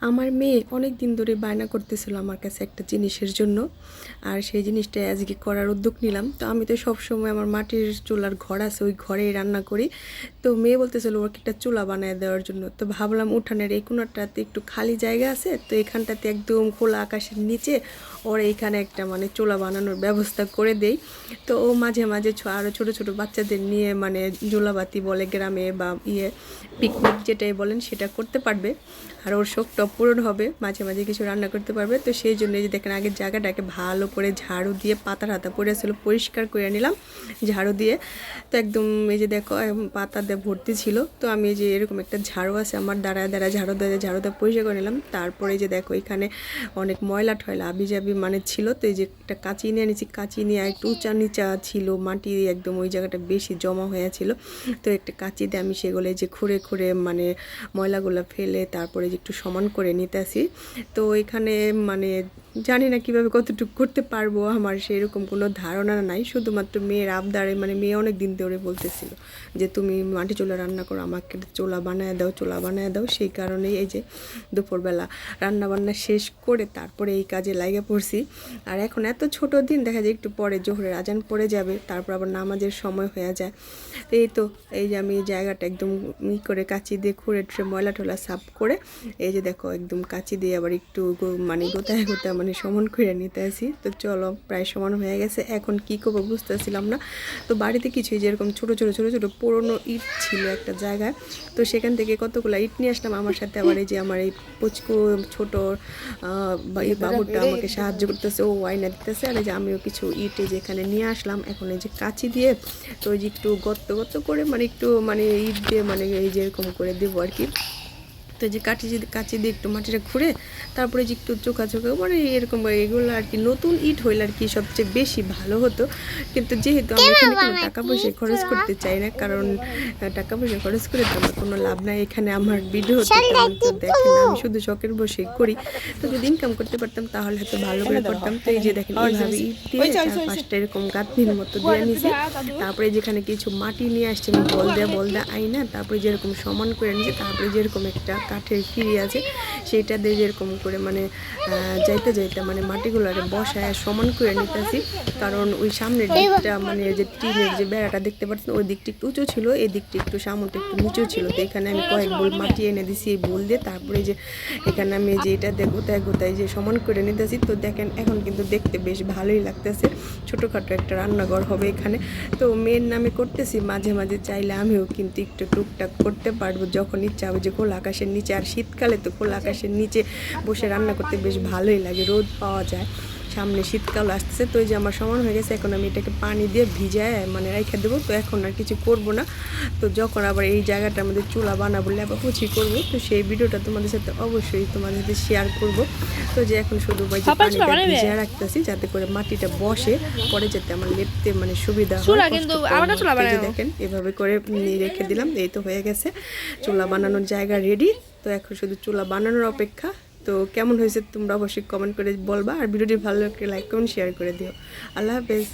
আমার মেয়ে অনেক দিন ধরে বায়না করতেছিল আমার কাছে একটা জিনিসের জন্য। আর সেই জিনিসটা আজকে করার উদ্যোগ নিলাম। তো আমি তো সব সময় আমার মাটির চুলার ঘর আছে, ওই ঘরেই রান্না করি। তো মেয়ে বলতেছিল ওকে একটা চুলা বানায় দেওয়ার জন্য। তো ভাবলাম উঠানের এই কোনাটাতে একটু খালি জায়গা আছে, তো এখানটাতে একদম খোলা আকাশের নিচে ওর এইখানে একটা মানে চুলা বানানোর ব্যবস্থা করে দেই। তো ও মাঝে মাঝে ছ- আরও ছোট ছোট বাচ্চাদের নিয়ে মানে জোলাবাতি বলে গ্রামে বা ইয়ে পিকনিক যেটাই বলেন সেটা করতে পারবে। আর ওর শখটা পূরণ হবে, মাঝে মাঝে কিছু রান্না করতে পারবে। তো সেই জন্য যে দেখেন আগের জায়গাটাকে ভালো করে ঝাড়ু দিয়ে পাতার হাতা পড়েছিল পরিষ্কার করে নিলাম, ঝাড়ু দিয়ে। তো একদম এই যে দেখো পাতা দিয়ে ভর্তি ছিল। তো আমি যে এরকম একটা ঝাড়ু আছে, আমার দাঁড়ায় দাঁড়ায় ঝাড়ু দিয়ে ঝাড়ু দিয়ে পরিষ্কার করে নিলাম। তারপরে যে দেখো, এখানে অনেক ময়লা ঠয়লা আবি জাবি মানে ছিল। তো এই যে একটা কাঁচি নিয়ে নিয়েছি, কাঁচি নিয়ে একটু উঁচা নিচা ছিল, মাটি একদম ওই জায়গাটা বেশি জমা হয়ে ছিল তো একটা কাঁচি দিয়ে আমি সেগুলো যে খুঁড়ে খুঁড়ে মানে ময়লাগুলো ফেলে তারপরে যে একটু সমান করে নিতেছি তো এখানে মানে জানি না কীভাবে কতটুকু করতে পারব, আমার সেরকম কোনো ধারণা নাই। শুধুমাত্র মেয়ের আবদারে মানে মেয়ে অনেক দিন ধরে বলতেছিল যে, তুমি মাটি চোলা রান্না করো, আমাকে চোলা বানায় দাও, চোলা বানায় দাও। সেই কারণেই এই যে দুপুরবেলা রান্না বান্না শেষ করে তারপরে এই কাজে লাগিয়ে পড়ছি। আর এখন এত ছোট দিন, দেখা যায় একটু পরে জোহরের আজান পড়ে যাবে, তারপর আবার নামাজের সময় হয়ে যায়। তো এই তো, এই যে আমি এই জায়গাটা একদম ই করে কাঁচি দিয়ে খুঁড়ে টুড়ে ময়লা টলা সাফ করে, এই যে দেখো, একদম কাঁচি দিয়ে আবার একটু মানে গোতায় গোতায় মানে সমান করে নিতে আসি তো চলো প্রায় সমান হয়ে গেছে। এখন কি করব বুঝতেছিলাম না। তো বাড়িতে কিছুই যেরকম ছোট ছোট ছোট ছোট পুরনো ইট ছিল একটা জায়গায়। তো সেখান থেকে কতগুলো ইট নিয়ে আসলাম আমার সাথে। আবার এই যে আমার এই পুচকু ছোট আহ, বা- এই বাবুটা আমাকে সাহায্য করতেছে ও ওয়াইনা দিতেছে। আর এই যে আমিও কিছু ইটে যেখানে নিয়ে আসলাম এখন এই যে কাঁচি দিয়ে তো ওই যে একটু গর্ত গর্ত করে মানে একটু মানে ইট দিয়ে মানে এই যে এরকম করে দেবো আর কি। তো যে কাঠি যদি কাঁচি দিয়ে একটু মাটিটা ঘুরে তারপরে যে একটু চোখা চোখা মানে এরকম এগুলো আর কি নতুন ইট হইলে আর কি সবচেয়ে বেশি ভালো হতো। কিন্তু যেহেতু আমি এখানে কোনো টাকা পয়সা খরচ করতে চাই না কারণ টাকা পয়সা খরচ করে তো আমার কোনো লাভ নাই এখানে আমার ভিডিও তেমন কেউ দেখে না আমি শুধু শখের বসে করি। তো যদি ইনকাম করতে পারতাম তাহলে হয়তো ভালো করে করতাম। তো এই যে দেখেন এইভাবে ইট দিয়ে চার পাঁচটা এরকম গাঁথনির মতো দিয়ে নিছি। তারপরে যেখানে কিছু মাটি নিয়ে আসছে আমি বল দেয়া বল দেয়া আই না। তারপরে যেরকম সমান করে নিয়েছি তারপরে যেরকম একটা কাঠের সিঁড়ি আছে। সেইটা দিয়ে যেরকম করে মানে যাইতে যাইতে মানে মাটিগুলোরে বসায় সমান করে নিতেছি। কারণ ওই সামনের দিকটা মানে যে টিনের যে বেড়াটা দেখতে পাচ্ছেন ওই দিকটি একটু উঁচু ছিল এই দিকটা একটু সামনটা একটু নিচু ছিল। তো এখানে আমি কয়েক বোল মাটি এনে দিছি এই বোল দিয়ে। তারপরে যে এখানে আমি যে এটা দিয়ে গোতায় গোতায় যে সমান করে নিতেছি। তো দেখেন এখন কিন্তু দেখতে বেশ ভালোই লাগতেছে। ছোটোখাটো একটা রান্নাঘর হবে এখানে। তো মেয়ের নামে করতেছি মাঝে মাঝে চাইলে আমিও কিন্তু একটু টুকটাক করতে পারব। যখন ইচ্ছা হবে যে খোলা আকাশের নিচে আর শীতকালে তো খোলা আকাশের নিচে বসে রান্না করতে বেশ ভালোই লাগে রোদ পাওয়া যায়। সামনে শীতকাল আসতেছে তো এই যে আমার সমান হয়ে গেছে এখন আমি এটাকে পানি দিয়ে ভিজায় মানে রেখে দেবো তো এখন আর কিছু করব না। তো যখন আবার এই জায়গাটা আমাদের চুলা বানাবো কুচি করব তো সেই ভিডিওটা তোমাদের সাথে অবশ্যই তোমাদের সাথে শেয়ার করব। তো যে এখন শুধু পানিটা রাখতেছি যাতে করে মাটিটা বসে পরে যাতে আমার লেপতে মানে সুবিধা হয়। দেখেন এভাবে করে নিয়ে রেখে দিলাম এই তো হয়ে গেছে। চুলা বানানোর জায়গা রেডি তো এখন শুধু চুলা বানানোর অপেক্ষা তো কেমন হয়েছে তোমরা অবশ্যই কমেন্ট করে বলবা। আর ভিডিওটি ভালো লাগলে লাইক কমেন্ট শেয়ার করে দিও। আল্লাহ হাফেজ।